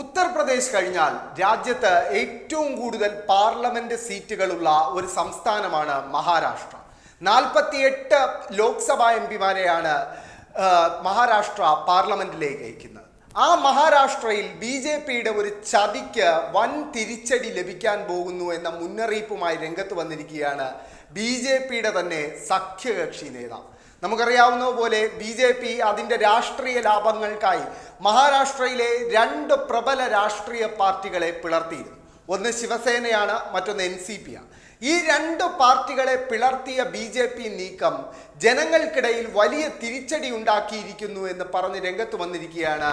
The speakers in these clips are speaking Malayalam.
ഉത്തർപ്രദേശ് കഴിഞ്ഞാൽ രാജ്യത്ത് ഏറ്റവും കൂടുതൽ പാർലമെന്റ് സീറ്റുകളുള്ള ഒരു സംസ്ഥാനമാണ് മഹാരാഷ്ട്ര. നാൽപ്പത്തിയെട്ട് ലോക്സഭാ എം പിമാരെയാണ് മഹാരാഷ്ട്ര പാർലമെന്റിലേക്ക് അയക്കുന്നത്. ആ മഹാരാഷ്ട്രയിൽ ബി ജെ പിയുടെ ഒരു ചതിക്ക് വൻ തിരിച്ചടി ലഭിക്കാൻ പോകുന്നു എന്ന മുന്നറിയിപ്പുമായി രംഗത്ത് വന്നിരിക്കുകയാണ് ബി ജെ പിയുടെ തന്നെ സഖ്യകക്ഷി നേതാവ്. നമുക്കറിയാവുന്ന പോലെ ബി ജെ പി അതിന്റെ രാഷ്ട്രീയ ലാഭങ്ങൾക്കായി മഹാരാഷ്ട്രയിലെ രണ്ട് പ്രബല രാഷ്ട്രീയ പാർട്ടികളെ പിളർത്തിയിരുന്നു. ഒന്ന് ശിവസേനയാണ് മറ്റൊന്ന് എൻ സി പി ആണ് ഈ രണ്ട് പാർട്ടികളെ പിളർത്തിയ ബി ജെ പി നീക്കം ജനങ്ങൾക്കിടയിൽ വലിയ തിരിച്ചടി ഉണ്ടാക്കിയിരിക്കുന്നു എന്ന് പറഞ്ഞ് രംഗത്ത് വന്നിരിക്കുകയാണ്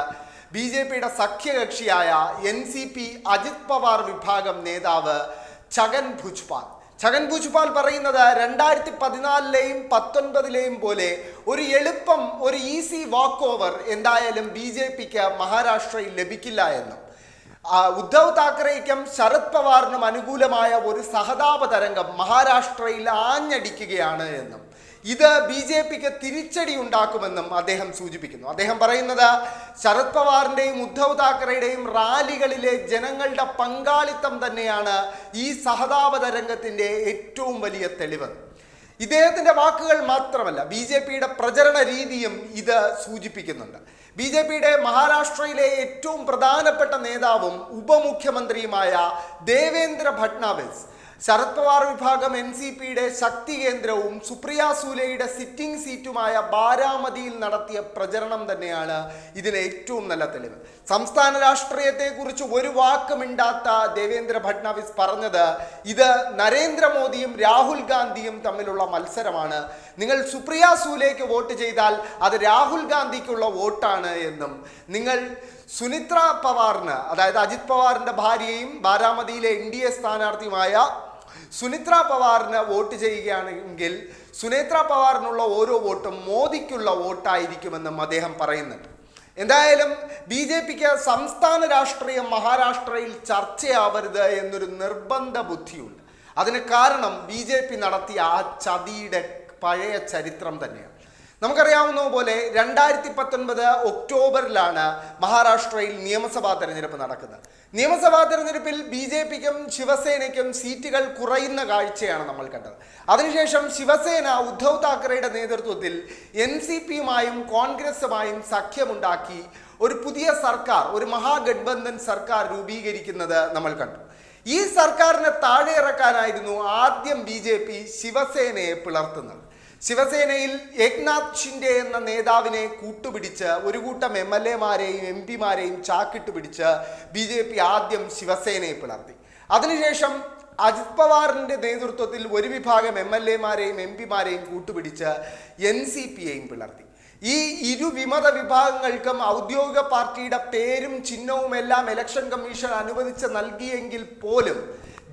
ബി ജെ പിയുടെ സഖ്യകക്ഷിയായ N C P Ajit Pawar വിഭാഗം നേതാവ് ഛഗൻ ഭുജ്പാൽ. ഛഗൻ ഭുജ്പാൽ പറയുന്നത് രണ്ടായിരത്തി പതിനാലിലെയും പത്തൊൻപതിലെയും പോലെ ഒരു എളുപ്പം ഒരു ഈസി വാക്ക് ഓവർ എന്തായാലും ബി ജെ പിക്ക് മഹാരാഷ്ട്രയിൽ ലഭിക്കില്ല എന്നും. ഉദ്ധവ് താക്കറേക്കും ശരത് പവാറിനും അനുകൂലമായ ഒരു സഹതാപ തരംഗം മഹാരാഷ്ട്രയിൽ ആഞ്ഞടിക്കുകയാണ് എന്നും. ഇത് ബി ജെ പിക്ക് തിരിച്ചടി ഉണ്ടാക്കുമെന്നും അദ്ദേഹം സൂചിപ്പിക്കുന്നു. അദ്ദേഹം പറയുന്നത് ശരത് പവാറിന്റെയും ഉദ്ധവ് താക്കറയുടെയും റാലികളിലെ ജനങ്ങളുടെ പങ്കാളിത്തം തന്നെയാണ് ഈ സഹതാപ രംഗത്തിന്റെ ഏറ്റവും വലിയ തെളിവ്. ഇദ്ദേഹത്തിന്റെ വാക്കുകൾ മാത്രമല്ല ബി ജെ പിയുടെ പ്രചരണ രീതിയും ഇത് സൂചിപ്പിക്കുന്നുണ്ട്. ബി ജെ പിയുടെ മഹാരാഷ്ട്രയിലെ ഏറ്റവും പ്രധാനപ്പെട്ട നേതാവും ഉപമുഖ്യമന്ത്രിയുമായ ദേവേന്ദ്ര ഫട്നാവിസ് ശരത് പവാർ വിഭാഗം എൻ സി പിയുടെ ശക്തി കേന്ദ്രവും സുപ്രിയ സൂലെയുടെ സിറ്റിംഗ് സീറ്റുമായ ബാരാമതിയിൽ നടത്തിയ പ്രചരണം തന്നെയാണ് ഇതിന് ഏറ്റവും നല്ല തെളിവ്. സംസ്ഥാന രാഷ്ട്രീയത്തെക്കുറിച്ച് ഒരു വാക്ക് മിണ്ടാത്ത ദേവേന്ദ്ര ഫട്നാവിസ് പറഞ്ഞത് ഇത് നരേന്ദ്രമോദിയും രാഹുൽ ഗാന്ധിയും തമ്മിലുള്ള മത്സരമാണ്. നിങ്ങൾ സുപ്രിയ സൂലേക്ക് വോട്ട് ചെയ്താൽ അത് രാഹുൽ ഗാന്ധിക്കുള്ള വോട്ടാണ് എന്നും. നിങ്ങൾ സുനിത്ര പവാറിന് അതായത് അജിത് പവാറിന്റെ ഭാര്യയും ബാരാമതിയിലെ എൻ ഡി എ സ്ഥാനാർത്ഥിയുമായ സുനിത്ര പവാറിന് വോട്ട് ചെയ്യുകയാണെങ്കിൽ സുനേത്ര പവാറിനുള്ള ഓരോ വോട്ടും മോദിക്കുള്ള വോട്ടായിരിക്കുമെന്നും അദ്ദേഹം പറയുന്നുണ്ട് എന്തായാലും ബി ജെ പിക്ക് സംസ്ഥാന രാഷ്ട്രീയം മഹാരാഷ്ട്രയിൽ ചർച്ചയാവരുത് എന്നൊരു നിർബന്ധ ബുദ്ധിയുണ്ട്. അതിന് കാരണം ബി ജെ പി നടത്തിയ ആ ചതിയുടെ പഴയ ചരിത്രം തന്നെയാണ്. നമുക്കറിയാവുന്ന പോലെ രണ്ടായിരത്തി പത്തൊൻപത് ഒക്ടോബറിലാണ് മഹാരാഷ്ട്രയിൽ നിയമസഭാ തെരഞ്ഞെടുപ്പ് നടക്കുന്നത്. നിയമസഭാ തെരഞ്ഞെടുപ്പിൽ ബി ജെ പിക്കും ശിവസേനയ്ക്കും സീറ്റുകൾ കുറയുന്ന കാഴ്ചയാണ് നമ്മൾ കണ്ടത്. അതിനുശേഷം ശിവസേന ഉദ്ധവ് താക്കറെയുടെ നേതൃത്വത്തിൽ എൻ സി പിയുമായും കോൺഗ്രസുമായും സഖ്യമുണ്ടാക്കി ഒരു പുതിയ സർക്കാർ ഒരു മഹാഗഡ്ബന്ധൻ സർക്കാർ രൂപീകരിക്കുന്നത് നമ്മൾ കണ്ടു. ഈ സർക്കാരിനെ താഴെ ഇറക്കാനായിരുന്നു ആദ്യം ബി ശിവസേനയെ പിളർത്തുന്നത്. ശിവസേനയിൽ ഏക്നാഥ് ഷിൻഡെ എന്ന നേതാവിനെ കൂട്ടുപിടിച്ച് ഒരു കൂട്ടം എം എൽ എമാരെയും എം പിമാരെയും ചാക്കിട്ട് പിടിച്ച് ബി ജെ പി ആദ്യം ശിവസേനയെ പിളർത്തി. അതിനുശേഷം അജിത് പവാറിന്റെ നേതൃത്വത്തിൽ ഒരു വിഭാഗം എം എൽ എമാരെയും എം പിമാരെയും കൂട്ടുപിടിച്ച് എൻ സി പിയെയും പിളർത്തി. ഈ ഇരു വിമത വിഭാഗങ്ങൾക്കും ഔദ്യോഗിക പാർട്ടിയുടെ പേരും ചിഹ്നവും എല്ലാം ഇലക്ഷൻ കമ്മീഷൻ അനുവദിച്ച് നൽകിയെങ്കിൽ പോലും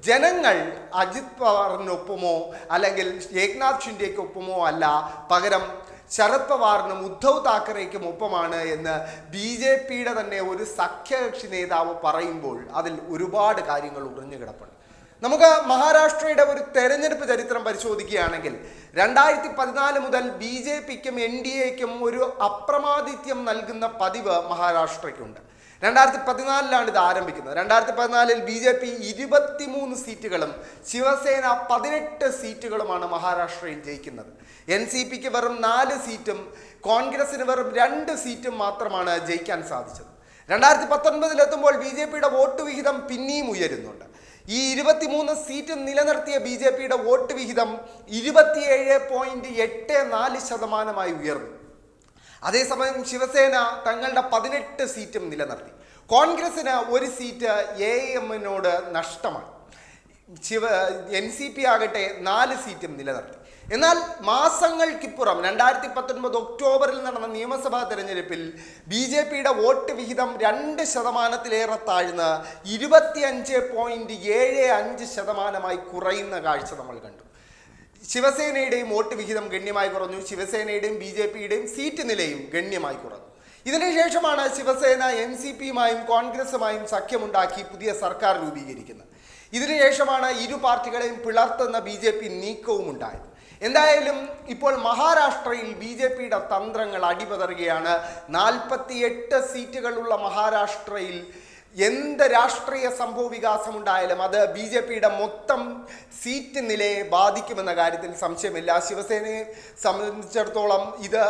ജനങ്ങൾ അജിത് പവാറിനൊപ്പമോ അല്ലെങ്കിൽ ഏക്നാഥ് ഷിൻഡേക്കൊപ്പമോ അല്ല. പകരം ശരത് പവാറിനും ഉദ്ധവ് താക്കറേക്കും ഒപ്പമാണ് എന്ന് ബി ജെ പിയുടെ തന്നെ ഒരു സഖ്യകക്ഷി നേതാവ് പറയുമ്പോൾ അതിൽ ഒരുപാട് കാര്യങ്ങൾ ഉറഞ്ഞു കിടപ്പുണ്ട്. നമുക്ക് മഹാരാഷ്ട്രയുടെ ഒരു തെരഞ്ഞെടുപ്പ് ചരിത്രം പരിശോധിക്കുകയാണെങ്കിൽ രണ്ടായിരത്തി പതിനാല് മുതൽ ബി ജെ പിക്കും എൻ ഡി എക്കും ഒരു അപ്രമാദിത്യം നൽകുന്ന പതിവ് മഹാരാഷ്ട്രയ്ക്കുണ്ട്. രണ്ടായിരത്തി പതിനാലിലാണ് ഇത് ആരംഭിക്കുന്നത്. രണ്ടായിരത്തി പതിനാലിൽ ബി ജെ പി ഇരുപത്തിമൂന്ന് സീറ്റുകളും ശിവസേന പതിനെട്ട് സീറ്റുകളുമാണ് മഹാരാഷ്ട്രയിൽ ജയിക്കുന്നത്. എൻ സി പിക്ക് വെറും നാല് സീറ്റും കോൺഗ്രസിന് വെറും രണ്ട് സീറ്റും മാത്രമാണ് ജയിക്കാൻ സാധിച്ചത്. രണ്ടായിരത്തി പത്തൊൻപതിലെത്തുമ്പോൾ ബി ജെ പിയുടെ വോട്ട് വിഹിതം പിന്നെയും ഉയരുന്നുണ്ട്. ഈ ഇരുപത്തിമൂന്ന് സീറ്റ് നിലനിർത്തിയ ബി ജെ പിയുടെ വോട്ട് വിഹിതം ഇരുപത്തിയേഴ് പോയിന്റ് എട്ട് നാല് ശതമാനമായി ഉയർന്നു. അതേസമയം ശിവസേന തങ്ങളുടെ പതിനെട്ട് സീറ്റും നിലനിർത്തി. കോൺഗ്രസിന് ഒരു സീറ്റ് എ എമ്മിനോട് നഷ്ടമാണ് ശിവ എൻ സി പി ആകട്ടെ നാല് സീറ്റും നിലനിർത്തി. എന്നാൽ മാസങ്ങൾക്കിപ്പുറം രണ്ടായിരത്തി പത്തൊൻപത് ഒക്ടോബറിൽ നടന്ന നിയമസഭാ തെരഞ്ഞെടുപ്പിൽ ബി ജെ പിയുടെ വോട്ട് വിഹിതം രണ്ട് ശതമാനത്തിലേറെ താഴ്ന്ന് ഇരുപത്തിയഞ്ച് പോയിന്റ് ഏഴ് അഞ്ച് ശതമാനമായി കുറയുന്ന കാഴ്ച നമ്മൾ കണ്ടു. ശിവസേനയുടെയും വോട്ട് വിഹിതം ഗണ്യമായി കുറഞ്ഞു. ശിവസേനയുടെയും ബി ജെ പിയുടെയും സീറ്റ് നിലയും ഗണ്യമായി കുറഞ്ഞു. ഇതിനുശേഷമാണ് ശിവസേന എൻ സി പിയുമായും കോൺഗ്രസുമായും സഖ്യമുണ്ടാക്കി പുതിയ സർക്കാർ രൂപീകരിക്കുന്നത്. ഇതിനുശേഷമാണ് ഇരു പാർട്ടികളെയും പിളർത്തുന്ന ബി ജെ പി നീക്കവും ഉണ്ടായത് എന്തായാലും ഇപ്പോൾ മഹാരാഷ്ട്രയിൽ ബി ജെ പിയുടെ തന്ത്രങ്ങൾ അടിപതറുകയാണ്. നാൽപ്പത്തിയെട്ട് സീറ്റുകളുള്ള മഹാരാഷ്ട്രയിൽ എന്ത് രാഷ്ട്രീയ സംഭവ വികാസം ഉണ്ടായാലും അത് ബി ജെ പിയുടെ മൊത്തം സീറ്റ് നിലയെ ബാധിക്കുമെന്ന കാര്യത്തിൽ സംശയമില്ല. ശിവസേനയെ സംബന്ധിച്ചിടത്തോളം ഇത്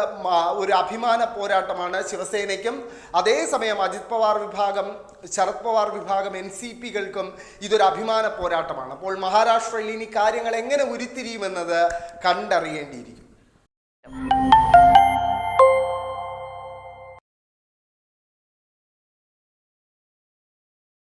ഒരു അഭിമാന പോരാട്ടമാണ് ശിവസേനയ്ക്കും. അതേസമയം അജിത് പവാർ വിഭാഗം ശരത് പവാർ വിഭാഗം എൻ സി പികൾക്കും ഇതൊരു അഭിമാന പോരാട്ടമാണ്. അപ്പോൾ മഹാരാഷ്ട്രയിൽ ഇനി കാര്യങ്ങൾ എങ്ങനെ ഉരുത്തിരിയുമെന്നത് കണ്ടറിയേണ്ടിയിരിക്കും